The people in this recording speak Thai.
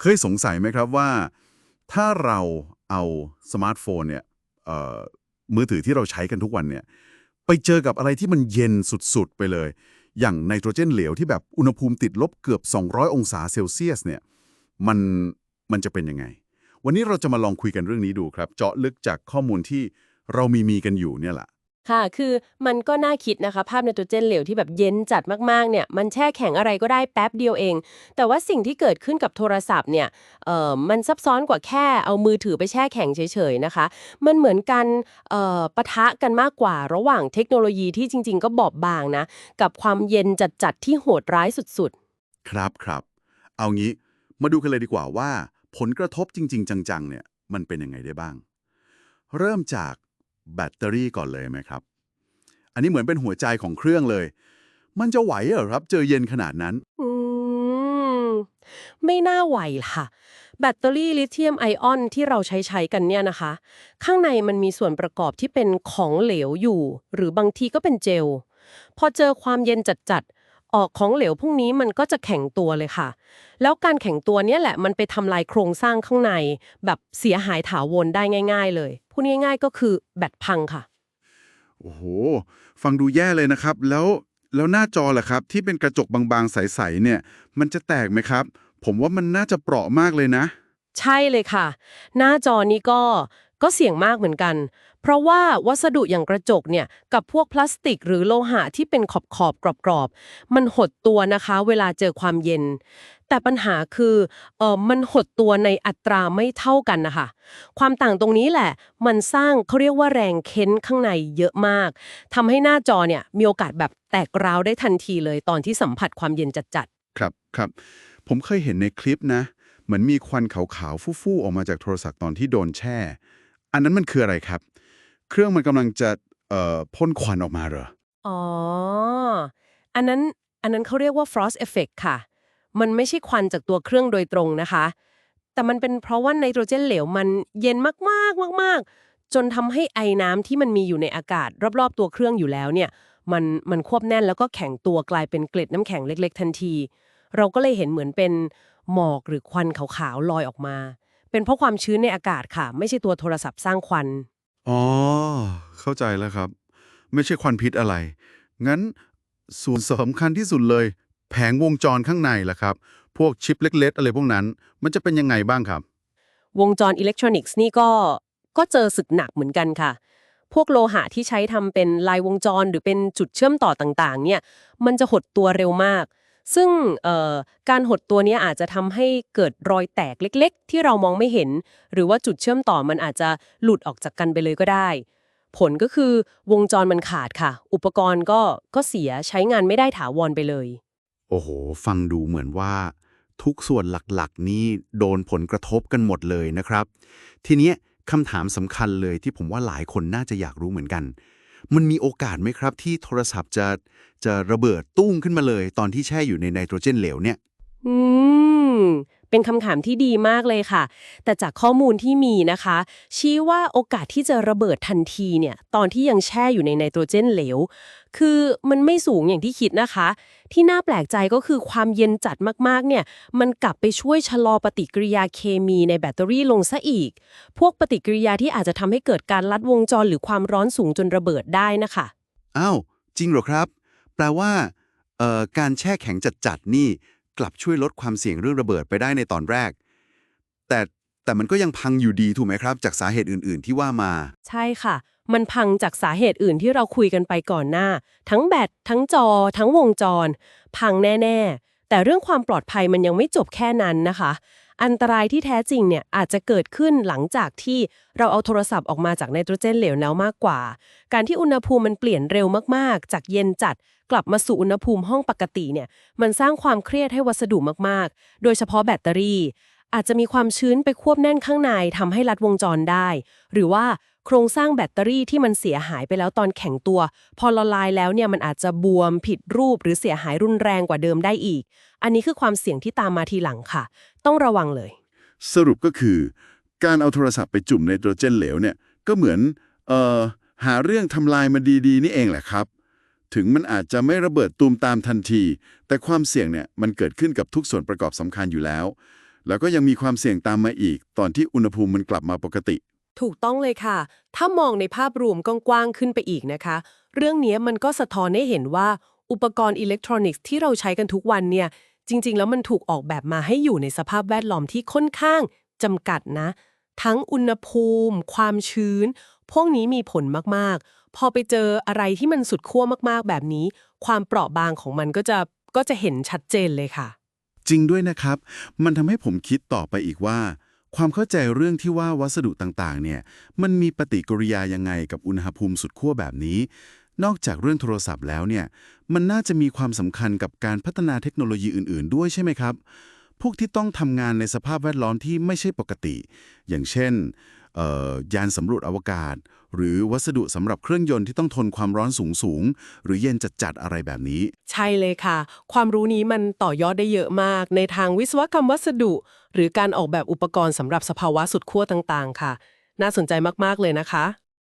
เคยสงสัยไหมครับว่า ถ้าเราเอาสมาร์ทโฟนเนี่ยมือถือที่เราใช้กันทุกวันเนี่ยไปเจอกับอะไรที่มันเย็นสุดๆ ไปเลย อย่างไนโตรเจนเหลวที่แบบอุณหภูมิติดลบเกือบ 200 องศาเซลเซียสเนี่ยมันมันจะเป็นยังไง วันนี้เราจะมาลองคุยกันเรื่องนี้ดูครับ เจาะลึกจากข้อมูลที่เรามีมีกันอยู่เนี่ยแหละ ค่ะ คือมันก็น่าคิดนะคะ ภาพไนโตรเจนเหลวที่แบบเย็นจัดมากๆ เนี่ย มันแช่แข็งอะไรก็ได้แป๊บเดียวเอง แต่ว่าสิ่งที่เกิดขึ้นกับโทรศัพท์เนี่ย เอ่อ มันซับซ้อนกว่าแค่เอามือถือไปแช่แข็งเฉยๆนะคะ มันเหมือนกัน เอ่อปะทะกันมากกว่าระหว่างเทคโนโลยีที่จริง ๆ ก็บอบบางนะ กับความเย็นจัดๆที่โหดร้ายสุดๆ ครับครับ เอางี้มาดูกันเลยดีกว่าว่า ผลกระทบจริง ๆ จังๆ เนี่ย มันเป็นยังไงได้บ้าง เริ่มจาก แบตเตอรี่ก่อนเลยไหมครับ อันนี้เหมือนเป็นหัวใจของเครื่องเลย มันจะไหวเหรอครับ เจอเย็นขนาดนั้น อืม ไม่น่าไหวค่ะ แบตเตอรี่ลิเธียมไอออนที่เราใช้ใช้กันเนี่ยนะคะ ข้างในมันมีส่วนประกอบที่เป็นของเหลวอยู่ หรือบางทีก็เป็นเจล พอเจอความเย็นจัดๆ ออกของเหลวพวกนี้มันก็จะแข็งตัวเลยค่ะ แล้วการแข็งตัวเนี้ยแหละมันไปทำลายโครงสร้างข้างใน แบบเสียหายถาวรได้ง่าย ๆ เลยพูดง่าย ๆ ก็คือแบตพังค่ะ โอ้โห ฟังดูแย่เลยนะครับ แล้วแล้วหน้าจอล่ะครับ ที่เป็นกระจกบางๆ ใสๆเนี่ย มันจะแตกไหมครับ ผมว่ามันน่าจะเปราะมากเลยนะ ใช่เลยค่ะ หน้าจอนี้ก็ ก็เสี่ยงมากเหมือนกัน เพราะว่าวัสดุอย่างกระจกเนี่ยกับพวกพลาสติกหรือโลหะที่เป็นขอบขอบๆกรอบๆ มันหดตัวนะคะเวลาเจอความเย็น แต่ปัญหาคือเออมันหดตัวในอัตราไม่เท่ากันนะคะ ความต่างตรงนี้แหละ มันสร้างเขาเรียกว่าแรงเค้นข้างในเยอะมากทำให้หน้าจอเนี่ยมีโอกาสแบบแตกร้าวได้ทันทีเลยตอนที่สัมผัสความเย็นจัดๆ ครับครับ ผมเคยเห็นในคลิปนะ เหมือนมีควันขาวๆฟู่ๆออกมาจากโทรศัพท์ตอนที่โดนแช่ อันนั้นมันคืออะไรครับ เครื่องมันกำลังจะเอ่อพ่นควันออกมาเหรอ อ๋อ อันนั้นอันนั้นเขาเรียกว่า frost effect ค่ะ มันไม่ใช่ควันจากตัวเครื่องโดยตรงนะคะ แต่มันเป็นเพราะว่าไนโตรเจนเหลวมันเย็นมากๆมาก ๆ จนทำให้ไอน้ำที่มันมีอยู่ในอากาศ รอบๆตัวเครื่องอยู่แล้วเนี่ย มันมันควบแน่นแล้วก็แข็งตัวกลายเป็นเกล็ดน้ำแข็งเล็ก ๆ ทันที เราก็เลยเห็นเหมือนเป็นหมอกหรือควันขาวๆลอยออกมา เป็นเพราะความชื้นในอากาศค่ะ ไม่ใช่ตัวโทรศัพท์สร้างควัน อ๋อ เข้าใจแล้วครับ ไม่ใช่ควันพิษอะไร งั้นส่วนสำคัญที่สุดเลย แผงวงจรข้างในล่ะครับ พวกชิปเล็ก ๆ อะไรพวกนั้น มันจะเป็นยังไงบ้างครับ วงจรอิเล็กทรอนิกส์นี่ก็ก็เจอศึกหนักเหมือนกันค่ะ พวกโลหะที่ใช้ทำเป็นลายวงจรหรือเป็นจุดเชื่อมต่อต่างๆ เนี่ย มันจะหดตัวเร็วมาก ซึ่งการหดตัวนี้อาจจะทำให้เกิดรอยแตกเล็ก ๆ ที่เรามองไม่เห็น หรือว่าจุดเชื่อมต่อมันอาจจะหลุดออกจากกันไปเลยก็ได้ ผลก็คือวงจรมันขาดค่ะ อุปกรณ์ก็ก็เสียใช้งานไม่ได้ถาวรไปเลย โอ้โห ฟังดูเหมือนว่าทุกส่วนหลักๆ นี้โดนผลกระทบกันหมดเลยนะครับ ทีนี้คำถามสำคัญเลยที่ผมว่าหลายคนน่าจะอยากรู้เหมือนกัน มันมีโอกาสไหมครับที่โทรศัพท์จะจะระเบิดตุ้งขึ้นมาเลย ตอนที่แช่อยู่ในไนโตรเจนเหลวเนี่ย อืม เป็นคำถามที่ดีมากเลยค่ะ แต่จากข้อมูลที่มีนะคะ ชี้ว่าโอกาสที่จะระเบิดทันทีเนี่ย ตอนที่ยังแช่อยู่ในไนโตรเจนเหลว คือมันไม่สูงอย่างที่คิดนะคะ ที่น่าแปลกใจก็คือความเย็นจัดมากๆ เนี่ย มันกลับไปช่วยชะลอปฏิกิริยาเคมีในแบตเตอรี่ลงซะอีก พวกปฏิกิริยาที่อาจจะทำให้เกิดการลัดวงจรหรือความร้อนสูงจนระเบิดได้นะคะอ้าวจริงเหรอครับ แปลว่าเอ่อการแช่แข็งจัดๆนี่ กลับช่วยลดความเสี่ยงเรื่องระเบิดไปได้ในตอนแรก แต่แต่มันก็ยังพังอยู่ดีถูกไหมครับ จากสาเหตุอื่น ๆ ที่ว่ามา ใช่ค่ะ มันพังจากสาเหตุอื่นที่เราคุยกันไปก่อนหน้า ทั้งแบตทั้งจอ ทั้งวงจร พังแน่ ๆ แต่เรื่องความปลอดภัยมันยังไม่จบแค่นั้นนะคะ อันตรายที่แท้จริงเนี่ยอาจจะเกิดขึ้นหลังจากที่เราเอาโทรศัพท์ออกมาจากไนโตรเจนเหลวแล้วมากกว่า การที่อุณหภูมิมันเปลี่ยนเร็วมากๆ จากเย็นจัดกลับมาสู่อุณหภูมิห้องปกติเนี่ยมันสร้างความเครียดให้วัสดุมากๆ โดยเฉพาะแบตเตอรี่ อาจจะมีความชื้นไปควบแน่นข้างในทำให้ลัดวงจรได้ หรือว่า โครงสร้างแบตเตอรี่ที่มันเสียหายไปแล้วตอนแข็งตัว พอละลายแล้วเนี่ยมันอาจจะบวมผิดรูปหรือเสียหายรุนแรงกว่าเดิมได้อีก อันนี้คือความเสี่ยงที่ตามมาทีหลังค่ะ ต้องระวังเลย สรุปก็คือ การเอาโทรศัพท์ไปจุ่มไนโตรเจนเหลวเนี่ยก็เหมือนเอ่อหาเรื่องทำลายมันดีๆ นี่เองแหละครับ ถึงมันอาจจะไม่ระเบิดตูมตามทันที แต่ความเสี่ยงเนี่ยมันเกิดขึ้นกับทุกส่วนประกอบสำคัญอยู่แล้ว แล้วก็ยังมีความเสี่ยงตามมาอีก ตอนที่อุณหภูมิมันกลับมาปกติ ถูกต้องเลยค่ะ ถ้ามองในภาพรวมกว้างๆขึ้นไปอีกนะคะ เรื่องนี้มันก็สะท้อนให้เห็นว่าอุปกรณ์อิเล็กทรอนิกส์ที่เราใช้กันทุกวันเนี่ย จริง ๆ แล้วมันถูกออกแบบมาให้อยู่ในสภาพแวดล้อมที่ค่อนข้างจำกัดนะ ทั้งอุณหภูมิ ความชื้น พวกนี้มีผลมากๆ พอไปเจออะไรที่มันสุดขั้วมากๆ แบบนี้ ความเปราะบางของมันก็จะก็จะเห็นชัดเจนเลยค่ะ จริงด้วยนะครับ มันทำให้ผมคิดต่อไปอีกว่า ความเข้าใจเรื่องที่ว่าวัสดุต่างๆ เนี่ย มันมีปฏิกิริยายังไงกับอุณหภูมิสุดขั้วแบบนี้ นอกจากเรื่องโทรศัพท์แล้วเนี่ย มันน่าจะมีความสำคัญกับการพัฒนาเทคโนโลยีอื่น ๆ ด้วยใช่ไหมครับ พวกที่ต้องทำงานในสภาพแวดล้อมที่ไม่ใช่ปกติ อย่างเช่น ยานสำรวจอวกาศ หรือวัสดุสำหรับเครื่องยนต์ที่ต้องทนความร้อนสูงสูงหรือเย็นจัดๆอะไรแบบนี้ ใช่เลยค่ะ ความรู้นี้มันต่อยอดได้เยอะมาก ในทางวิศวกรรมวัสดุ หรือการออกแบบอุปกรณ์สำหรับสภาวะสุดขั้วต่างๆ ค่ะ น่าสนใจมากๆเลยนะคะ